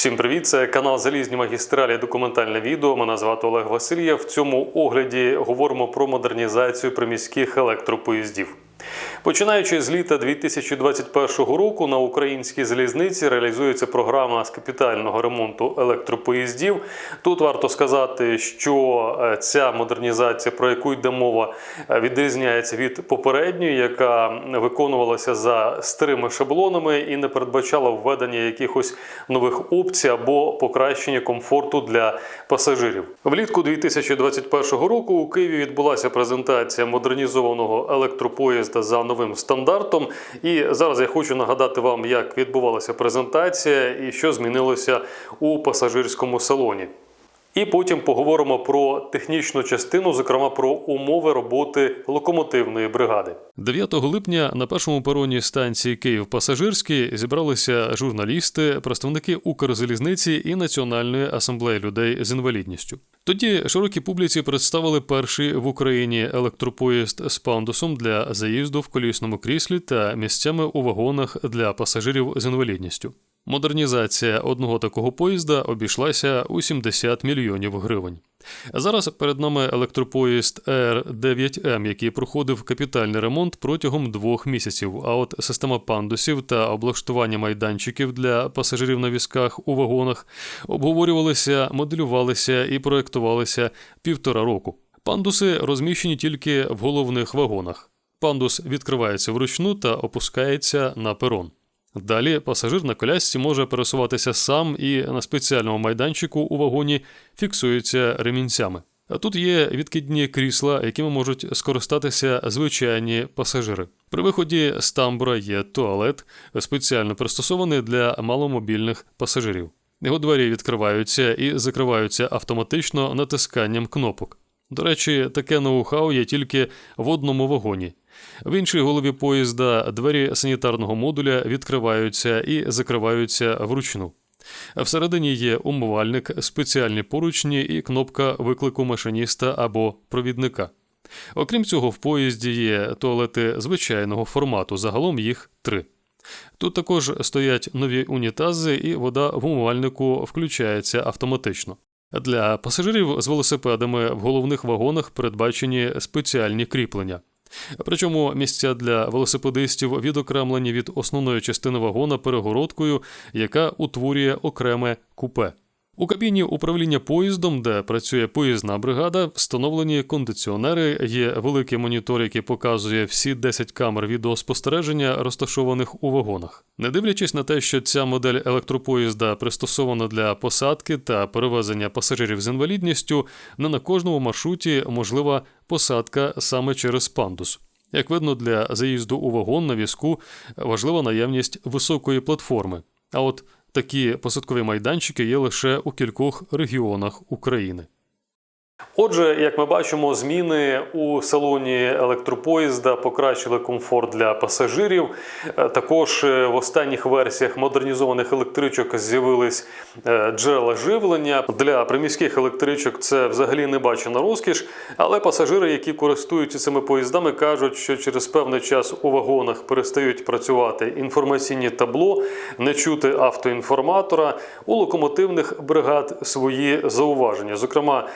Всім привіт! Це канал Залізні магістралі. Документальне відео. Мене звати Олег Васильєв. В цьому огляді говоримо про модернізацію приміських електропоїздів. Починаючи з літа 2021 року на українській залізниці реалізується програма з капітального ремонту електропоїздів. Тут варто сказати, що е, ця модернізація, про яку йде мова, е, відрізняється від попередньої, яка виконувалася за старими шаблонами і не передбачала введення якихось нових опцій або покращення комфорту для пасажирів. Влітку 2021 року у Києві відбулася презентація модернізованого електропоїзда за новим стандартом. І зараз я хочу нагадати вам, як відбувалася презентація і що змінилося у пасажирському салоні. І потім поговоримо про технічну частину, зокрема про умови роботи локомотивної бригади. 9 липня на першому пероні станції Київ Пасажирський зібралися журналісти, представники Укрзалізниці і Національної асамблеї людей з інвалідністю. Тоді широкій публіці представили перший в Україні електропоїзд з пандусом для заїзду в колісному кріслі та місцями у вагонах для пасажирів з інвалідністю. Модернізація одного такого поїзда обійшлася у 70 мільйонів гривень. Зараз перед нами електропоїзд Р9М, який проходив капітальний ремонт протягом двох місяців. А от система пандусів та облаштування майданчиків для пасажирів на візках у вагонах обговорювалися, моделювалися і проектувалися півтора року. Пандуси розміщені тільки в головних вагонах. Пандус відкривається вручну та опускається на перон. Далі пасажир на колясці може пересуватися сам і на спеціальному майданчику у вагоні фіксується ремінцями. А тут є відкидні крісла, якими можуть скористатися звичайні пасажири. При виході з тамбура є туалет, спеціально пристосований для маломобільних пасажирів. Його двері відкриваються і закриваються автоматично натисканням кнопок. До речі, таке ноу-хау є тільки в одному вагоні. В іншій голові поїзда двері санітарного модуля відкриваються і закриваються вручну. Всередині є умивальник, спеціальні поручні і кнопка виклику машиніста або провідника. Окрім цього, в поїзді є туалети звичайного формату, загалом їх три. Тут також стоять нові унітази, і вода в умивальнику включається автоматично. Для пасажирів з велосипедами в головних вагонах передбачені спеціальні кріплення. Причому місця для велосипедистів відокремлені від основної частини вагона перегородкою, яка утворює окреме купе. У кабіні управління поїздом, де працює поїзна бригада, встановлені кондиціонери, є великий монітор, який показує всі 10 камер відеоспостереження, розташованих у вагонах. Не дивлячись на те, що ця модель електропоїзда пристосована для посадки та перевезення пасажирів з інвалідністю, не на кожному маршруті можлива посадка саме через пандус. Як видно, для заїзду у вагон на візку важлива наявність високої платформи. А от Такі посадкові майданчики є лише у кількох регіонах України. Отже, як ми бачимо, зміни у салоні електропоїзда покращили комфорт для пасажирів. Е, Також е, в останніх версіях модернізованих електричок з'явились е, джерела живлення. Для приміських електричок це взагалі не бачена розкіш. Але пасажири, які користуються цими поїздами, кажуть, що через певний час у вагонах перестають працювати інформаційні табло, не чути автоінформатора. У локомотивних бригад свої зауваження. Зокрема,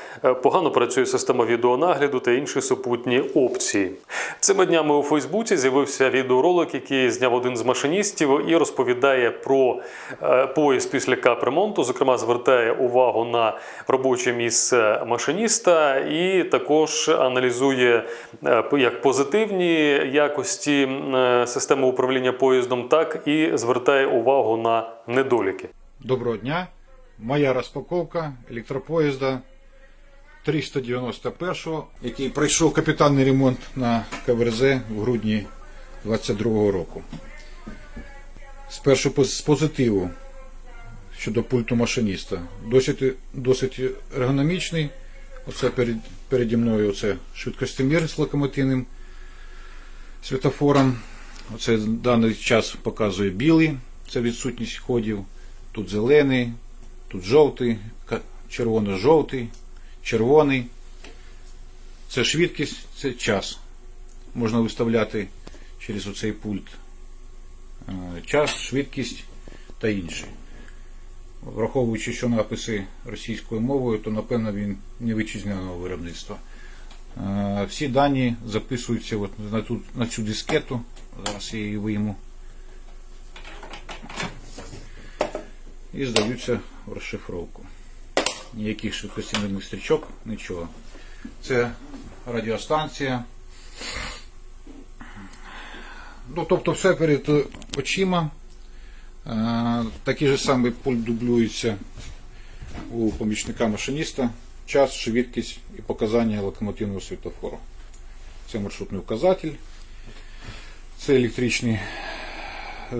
погано працює система відеонагляду та інші супутні опції. Цими днями у Фейсбуці з'явився відеоролик, який зняв один з машиністів і розповідає про е, поїзд після капремонту. Зокрема, звертає увагу на робоче місце машиніста і також аналізує е, як позитивні якості е, системи управління поїздом, так і звертає увагу на недоліки. Доброго дня. Моя розпаковка електропоїзда 391, який пройшов капітальний ремонт на КВРЗ в грудні 22 року. Спершу з позитиву щодо пульту машиніста. Досить, досить ергономічний. Оце перед, переді мною оце швидкостимір з локомотивним світофором. Оце даний час показує білий, це відсутність ходів. Тут зелений, тут жовтий, червоно-жовтий, червоний. Це швидкість, це час. Можна виставляти через оцей пульт е, час, швидкість та інше. враховуючи, що написи російською мовою, то напевно він не вітчизняного виробництва. Е, Всі дані записуються от на, ту, на цю дискету. Зараз я її вийму. І здаються в розшифровку. Ніяких швидкостінних стрічок, нічого. Це радіостанція. Ну, тобто все перед очима. Е, Такий же самий пульт дублюється у помічника машиніста. Час, швидкість і показання локомотивного світофору. Це маршрутний указатель. Це електричний е,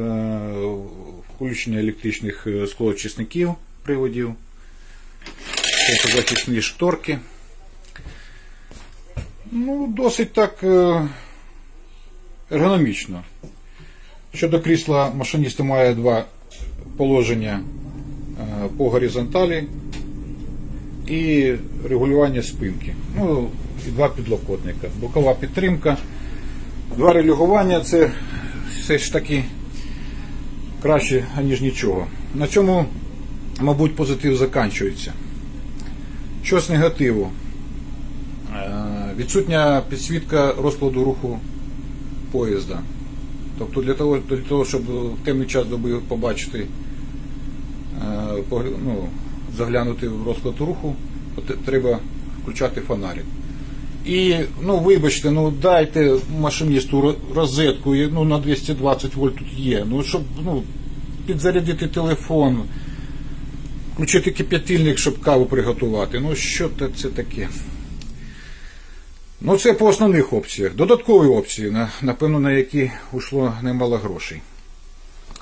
включення електричних е, склоочисників приводів. Це захисні шторки. Ну, досить так е, ергономічно. Щодо крісла машиніста має два положення е, по горизонталі і регулювання спинки. Ну, і два підлокотника. Бокова підтримка. Два релігування це все ж таки краще, аніж нічого. На цьому, мабуть, позитив заканчується. Що з негативу? Е, Відсутня підсвітка розкладу руху поїзда. Тобто для того, для того щоб в темний час доби побачити, е, ну, заглянути в розклад руху, треба включати фонарик. І, ну, вибачте, ну дайте машиністу розетку, ну, на 220 вольт тут є. Ну, щоб ну, підзарядити телефон, включити кип'ятильник, щоб каву приготувати. Ну, що це таке? Ну, це по основних опціях. Додаткові опції, напевно, на які ушло немало грошей.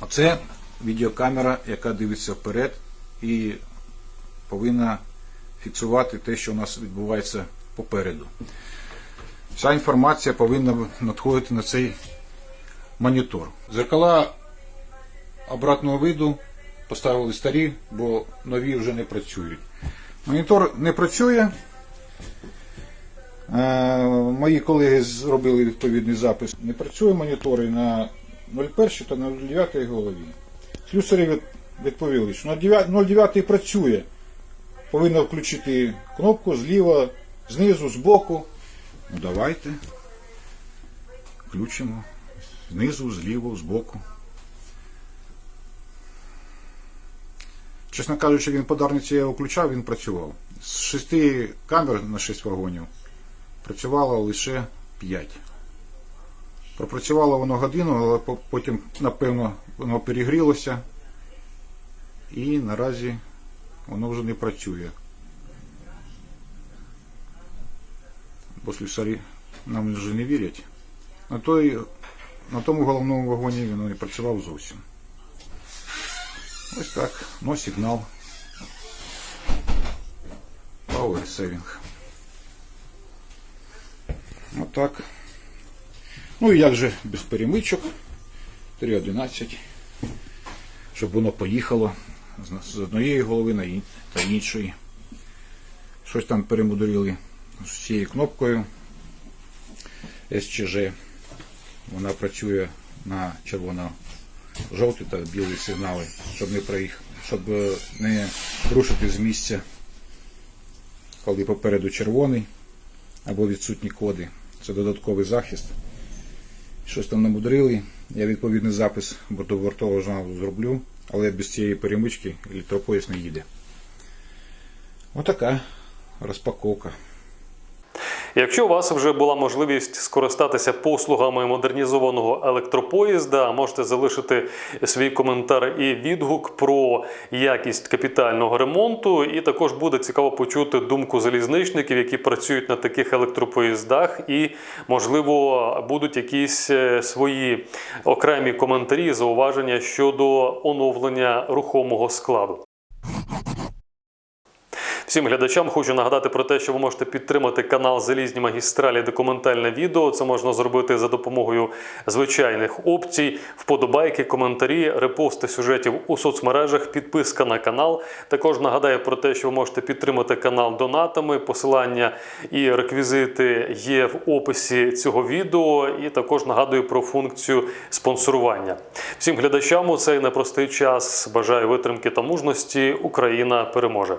А це відеокамера, яка дивиться вперед і повинна фіксувати те, що у нас відбувається попереду. Вся інформація повинна надходити на цей монітор. Зеркала обратного виду поставили старі, бо нові вже не працюють. Монітор не працює. Е, Мої колеги зробили відповідний запис. Не працює монітори на 01 та на 09 голові. Слюсарі відповіли, що на 09 працює. Повинна включити кнопку зліва, знизу, збоку. Ну давайте. Включимо. Знизу, зліво, збоку. Чесно кажучи, він подарниці я його включав, він працював. З шести камер на 6 вагонів працювало лише 5. Пропрацювало воно годину, але потім, напевно, воно перегрілося. І наразі воно вже не працює. Бо слюсарі нам вже не вірять. На, той, на тому головному вагоні він не працював зовсім. Ось так, но сигнал. Power saving. Отак. Ну і як же без перемичок. 3.11. Щоб воно поїхало з- однієї голови та іншої. Щось там перемудрили з цією кнопкою SCG. Вона працює на червоно-жовті та білі сигнали, щоб не проїх, щоб е, не рушити з місця, коли попереду червоний або відсутні коди. Це додатковий захист. Щось там намудрили. Я відповідний запис бортового журналу зроблю, але без цієї перемички електропоїзд не їде. Отака розпаковка. Якщо у вас вже була можливість скористатися послугами модернізованого електропоїзда, можете залишити свій коментар і відгук про якість капітального ремонту. І також буде цікаво почути думку залізничників, які працюють на таких електропоїздах, і можливо будуть якісь е, свої окремі коментарі, зауваження щодо оновлення рухомого складу. Всім глядачам хочу нагадати про те, що ви можете підтримати канал Залізні магістралі документальне відео. Це можна зробити за допомогою звичайних опцій, вподобайки, коментарі, репости сюжетів у соцмережах, підписка на канал. Також нагадаю про те, що ви можете підтримати канал донатами. Посилання і реквізити є в описі цього відео. І також нагадую про функцію спонсорування. Всім глядачам у цей непростий час бажаю витримки та мужності. Україна переможе.